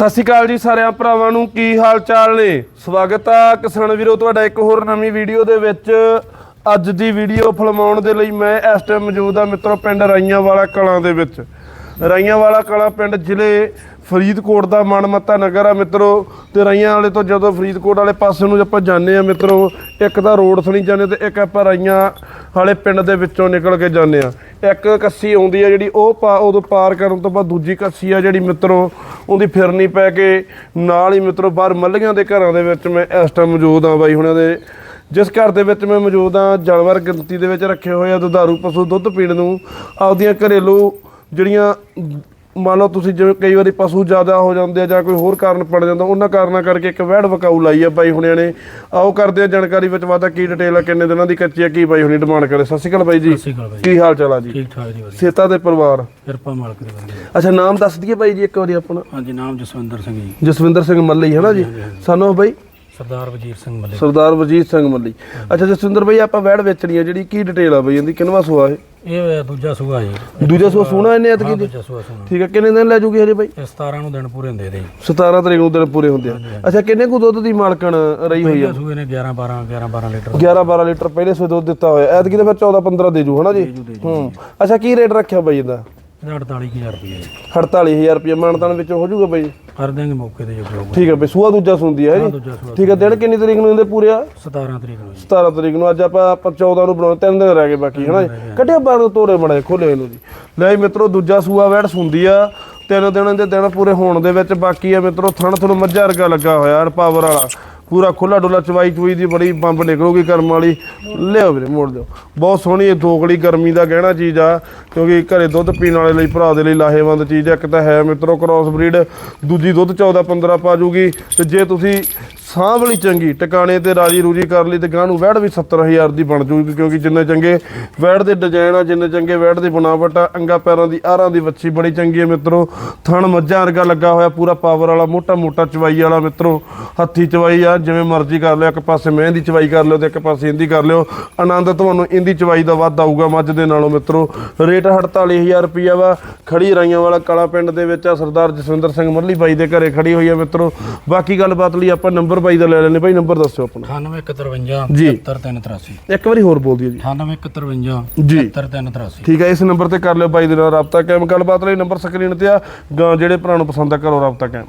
ਸਤਿ ਸ਼੍ਰੀ ਅਕਾਲ ਜੀ ਸਾਰਿਆਂ ਭਰਾਵਾਂ ਨੂੰ, ਕੀ ਹਾਲ ਚਾਲ ਨੇ? ਸਵਾਗਤ ਆ ਕਿਸਾਨ ਵੀਰੋ, ਤੁਹਾਡਾ ਇੱਕ ਹੋਰ ਨਵੀਂ ਵੀਡੀਓ ਦੇ ਵਿੱਚ। ਅੱਜ ਦੀ ਵੀਡੀਓ ਫਿਲਮਾਉਣ ਦੇ ਲਈ ਮੈਂ ਇਸ ਟਾਈਮ ਮੌਜੂਦ ਆ ਮਿੱਤਰੋ, ਪਿੰਡ ਰਾਈਆਂ ਵਾਲਾ ਕਲਾਂ ਦੇ ਵਿੱਚ। ਰਾਈਆਂ ਵਾਲਾ ਕਲਾਂ ਪਿੰਡ ਜ਼ਿਲ੍ਹੇ ਫਰੀਦਕੋਟ ਦਾ ਮਨਮੱਤਾ ਨਗਰ ਆ ਮਿੱਤਰੋ, ਤੇ ਰਾਈਆਂ ਵਾਲੇ ਤੋਂ ਜਦੋਂ ਫਰੀਦਕੋਟ ਵਾਲੇ ਪਾਸੇ ਨੂੰ ਆਪਾਂ ਜਾਂਦੇ ਆ ਮਿੱਤਰੋ, ਇੱਕ ਤਾਂ ਰੋਡ ਥਣੀ ਜਾਂਦੇ ਤੇ ਇੱਕ ਆਪਾਂ ਰਾਈਆਂ ਹਾਲੇ ਪਿੰਡ ਦੇ ਵਿੱਚੋਂ ਨਿਕਲ ਕੇ ਜਾਂਦੇ ਆ। ਇੱਕ ਕੱਸੀ ਆਉਂਦੀ ਆ ਜਿਹੜੀ ਉਹ ਪਾ ਉਦੋਂ ਪਾਰ ਕਰਨ ਤੋਂ ਬਾਅਦ ਦੂਜੀ ਕੱਸੀ ਆ ਜਿਹੜੀ ਮਿੱਤਰੋ, ਉਹਦੀ ਫਿਰਨੀ ਪੈ ਕੇ ਨਾਲ ਹੀ ਮਿੱਤਰੋ ਬਾਹਰ ਮੱਲੀਆਂ ਦੇ ਘਰਾਂ ਦੇ ਵਿੱਚ ਮੈਂ ਇਸ ਟਾਈਮ ਮੌਜੂਦ ਆ ਬਾਈ ਹੁਣਾਂ ਦੇ। ਜਿਸ ਘਰ ਦੇ ਵਿੱਚ ਮੈਂ ਮੌਜੂਦ ਆ, ਜਾਨਵਰ ਗਿਣਤੀ ਦੇ ਵਿੱਚ ਰੱਖੇ ਹੋਏ ਆ, ਦੁਧਾਰੂ ਪਸ਼ੂ ਦੁੱਧ ਪੀਣ ਨੂੰ, ਆਪਦੀਆਂ ਘਰੇਲੂ ਜਿਹੜੀਆਂ ਮੰਨ ਲਓ ਤੁਸੀਂ ਜਿਵੇਂ ਕਈ ਵਾਰੀ ਪਸ਼ੂ ਜ਼ਿਆਦਾ ਹੋ ਜਾਂਦੇ ਆ ਜਾਂ ਕੋਈ ਹੋਰ ਕਾਰਨ ਪੜ ਜਾਂਦਾ ਉਹਨਾਂ ਕਾਰਨਾਂ ਕਰਕੇ ਇੱਕ ਵਹਿੜ ਵਕਾਊ ਲਾਈ ਆ ਬਾਈ ਹੁਣਿਆਂ ਨੇ। ਆਓ ਕਰਦੇ ਆ ਜਾਣਕਾਰੀ ਵਿੱਚ ਵਾਦਾ ਕੀ ਡਿਟੇਲ ਆ ਕਿੰਨੇ ਦਿਨਾਂ ਦੀ ਕੱਚੀ ਆ ਕੀ ਬਾਈ ਹੁਣੀ ਡਿਮਾਂਡ ਕਰੇ। ਸਤਿ ਸ਼੍ਰੀ ਅਕਾਲ ਬਾਈ ਜੀ। ਸਤਿ ਸ਼੍ਰੀ ਅਕਾਲ ਬਾਈ ਕੀ ਹਾਲ ਚਾਲ ਆ ਜੀ? ਠੀਕ ਠਾਕ ਜੀ ਵਧੀਆ। ਸੇਤਾ ਦੇ ਪਰਿਵਾਰ। ਕਿਰਪਾ ਮਾਲਕ ਦੀ ਬੰਦੇ ਅੱਛਾ ਨਾਮ ਦੱਸ ਦਈਏ ਬਾਈ ਜੀ ਇੱਕ ਵਾਰੀ ਆਪਣਾ। ਹਾਂਜੀ ਨਾਮ ਜਸਵਿੰਦਰ ਸਿੰਘ ਜੀ। ਜਸਵਿੰਦਰ ਸਿੰਘ ਮੱਲੀ ਹੈ ਨਾ ਜੀ ਸਾਨੂੰ ਬਾਈ ਸਰਦਾਰ ਵਜੀਰ ਸਿੰਘ ਮੱਲੇ ਸਰਦਾਰ ਵਜੀਤ ਸਿੰਘ ਮੱਲੀ ਅੱਛਾ ਜਸਵਿੰਦਰ ਬਾਈ ਆਪਾਂ ਵੈੜ ਵੇਚਣੀ ਆ ਜਿਹੜੀ ਕੀ ਡਿਟੇਲ ਆ ਬਈ ਇਹਦੀ ਕਿੰਨਵਾ ਸੂਆ ਇਹ? ਇਹ ਦੂਜਾ ਸੂਆ ਜੀ ਦੂਜਾ ਸੂਆ ਸੋਹਣਾ ਇਹਨੇ ਐਤਕੀ ਦੀ ਦੂਜਾ ਸੂਆ ਠੀਕ ਹੈ ਕਿੰਨੇ ਦਿਨ ਲੈ ਜੂਗੀ ਹਜੇ ਬਾਈ? ਇਹ 17 ਨੂੰ ਦਿਨ ਪੂਰੇ ਹੁੰਦੇ ਦੇ 17 ਤਰੀਕ ਨੂੰ ਦਿਨ ਪੂਰੇ ਹੁੰਦੇ ਆ। ਅੱਛਾ ਕਿੰਨੇ ਕੁ ਦੁੱਧ ਦੀ ਮਾਲਕਣ ਰਹੀ ਹੋਈ ਆ? ਸੂਏ ਨੇ 11 12 11 12 ਲੀਟਰ। 11 12 ਲੀਟਰ ਪਹਿਲੇ ਸਵੇ ਦੁੱਧ ਦਿੱਤਾ ਹੋਇਆ। ਐਤਕੀ ਤਾਂ ਫਿਰ 14 15 ਦੇ ਜੂ ਹਨਾ ਜੀ? ਹੂੰ। ਅੱਛਾ ਕੀ ਰੇਟ ਰੱਖਿਆ ਬਾਈ ਇਹਦਾ? ਇਹਦਾ 48000 ਰੁਪਏ ਜੀ। 48000 ਰੁਪਏ ਮਾਨਤਾਨ ਵਿੱਚੋਂ ਹੋ ਜਾਊਗਾ ਬਾਈ? ਕਰ ਦੇਂਗੇ ਮੌਕੇ ਤੇ ਜੋ ਠੀਕ ਹੈ ਬਈ ਸੂਆ ਦੂਜਾ ਸੁਣਦੀ ਹੈ ਜੀ। ਦੂਜਾ ਸੂਆ ਠੀਕ ਹੈ ਦਿਨ ਕਿੰਨੀ ਤਰੀਕ ਨੂੰ ਇਹਦੇ ਪੂਰੇ ਆ? 17 ਤਰੀਕ ਨੂੰ ਜੀ। 17 ਤਰੀਕ ਨੂੰ ਅੱਜ ਆਪਾਂ ਆਪਾਂ 14 ਨੂੰ ਬਣਾਉਣੇ ਤਿੰਨ ਦਿਨ ਰਹਿ ਗਏ ਬਾਕੀ ਹਨਾ ਜੀ? ਕੱਢਿਆ ਬਾਹਰ ਤੋਰੇ ਬੜੇ ਖੋਲੇ ਇਹਨੂੰ ਜੀ। ਲੈ ਮਿੱਤਰੋ ਦੂਜਾ ਸੂਆ ਵੈੜ ਸੁੰਦੀ ਆ। ਤਿੰਨ ਦਿਨ ਦੇ ਦਿਨ ਪੂਰੇ ਹੋਣ ਦੇ ਵਿੱਚ ਬਾਕੀ ਆ ਮਿੱਤਰੋ ਥਣ ਤੁਹਾਨੂੰ ਮੱਝਾ ਵਰਗਾ ਲੱਗਾ ਹੋਇਆ ਪਾਵਰ ਵਾਲਾ। ਪੂਰਾ ਖੁੱਲਾ ਡੁੱਲਾ ਚਵਾਈ ਚੁਈ ਦੀ ਬੜੀ ਬੰਬ ਨਿਕਲੂਗੀ ਕਰਮ ਵਾਲੀ। ਲਿਓ ਵੀਰੇ, ਮੋੜ ਦਿਓ। ਬਹੁਤ ਸੋਹਣੀ ਇਹ ਦੋਗਲੀ ਗਰਮੀ ਦਾ ਗਹਿਣਾ ਚੀਜ਼ ਆ, ਕਿਉਂਕਿ ਘਰੇ ਦੁੱਧ ਪੀਣ ਵਾਲੇ ਲਈ ਭਰਾ ਦੇ ਲਈ ਲਾਹੇਵੰਦ ਚੀਜ਼ ਆ। ਇੱਕ ਤਾਂ ਹੈ ਮਿੱਤਰੋ ਕ੍ਰਾਸ ਬਰੀਡ ਦੂਜੀ ਦੁੱਧ 14 15 ਪਾ ਜੂਗੀ। ਤੇ ਜੇ ਤੁਸੀਂ ਸਾਂਭ ਵਾਲੀ ਚੰਗੀ, ਟਿਕਾਣੇ ਤੇ ਰਾਜੀ ਰੂਜੀ ਕਰ ਲਈ ਤੇ ਗਾਂ ਨੂੰ ਵੈੜ ਵੀ 70000 ਦੀ ਬਣ ਜੂਗੀ ਕਿਉਂਕਿ ਜਿੰਨੇ ਚੰਗੇ ਵੈੜ ਦੇ ਡਿਜ਼ਾਈਨ ਆ, ਜਿੰਨੇ ਚੰਗੇ ਵੈੜ ਦੀ ਬਣਾਵਟ ਆ, ਅੰਗਾ ਪੈਰਾਂ ਦੀ ਆਰਾਂ ਦੀ ਵੱਛੀ ਬੜੀ ਚੰਗੀ ਹੈ ਮਿੱਤਰੋ। ਥਣ ਮੱਝਾਂ ਵਰਗਾ ਲੱਗਾ ਹੋਇਆ ਪੂਰਾ ਪਾਵਰ ਵਾਲਾ ਮੋਟਾ ਮੋਟਾ ਚਵਾਈ ਵਾਲਾ ਮਿੱਤਰੋ। ਹੱਥੀ ਚਵਾਈ ਆ, ਜਿਵੇਂ ਮਰਜ਼ੀ ਕਰ ਲਿਓ, ਇੱਕ ਪਾਸੇ ਮਹਿੰ ਦੀ ਚਵਾਈ ਕਰ ਲਿਓ ਤੇ ਇੱਕ ਪਾਸੇ ਇੰਦੀ ਕਰ ਲਿਓ। ਆਨੰਦ ਤੁਹਾਨੂੰ ਇੰਦੀ ਚਵਾਈ ਦਾ ਵੱਧ ਆਊਗਾ ਮੱਝ ਦੇ ਨਾਲੋਂ ਮਿੱਤਰੋ। ਰੇਟ 48000 ਰੁਪਿਆ ਵਾ। ਖੜੀ ਰਾਈਆਂ ਵਾਲਾ ਕਾਲਾ ਪਿੰਡ ਦੇ ਵਿੱਚ ਆ, ਸਰਦਾਰ ਜਸਵਿੰਦਰ ਸਿੰਘ ਮੱਲੀ ਬਾਈ ਦੇ ਘਰੇ ਖੜੀ ਹੋਈ ਆ ਮਿੱਤਰੋ। ਬਾਕੀ ਗੱਲਬਾਤ ਲਈ ਆਪਾਂ ਨੰਬਰ ਬਾਈ ਦਾ ਲੈ ਲੈਣੇ ਬਾਈ ਨੰਬਰ ਦੱਸਿਓ ਆਪਣਾ। 9853 ਜੀ। 7383 ਇੱਕ ਵਾਰੀ ਹੋਰ ਬੋਲ ਦਿਓ ਜੀ। 9853 ਜੀ। 7383 ਠੀਕ ਹੈ ਇਸ ਨੰਬਰ ਤੇ ਕਰ ਲਿਓ ਬਾਈ ਦੇ ਨਾਲ ਰਾਬਤਾ ਕਾਇਮ। ਗੱਲਬਾਤ ਲਈ ਨੰਬਰ ਸਕਰੀਨ ਤੇ ਆ। ਜਿਹੜੇ ਭਰਾ ਨੂੰ ਪਸੰਦ ਆ ਕਰੋ ਰਾਬਤਾ ਕਾਇਮ।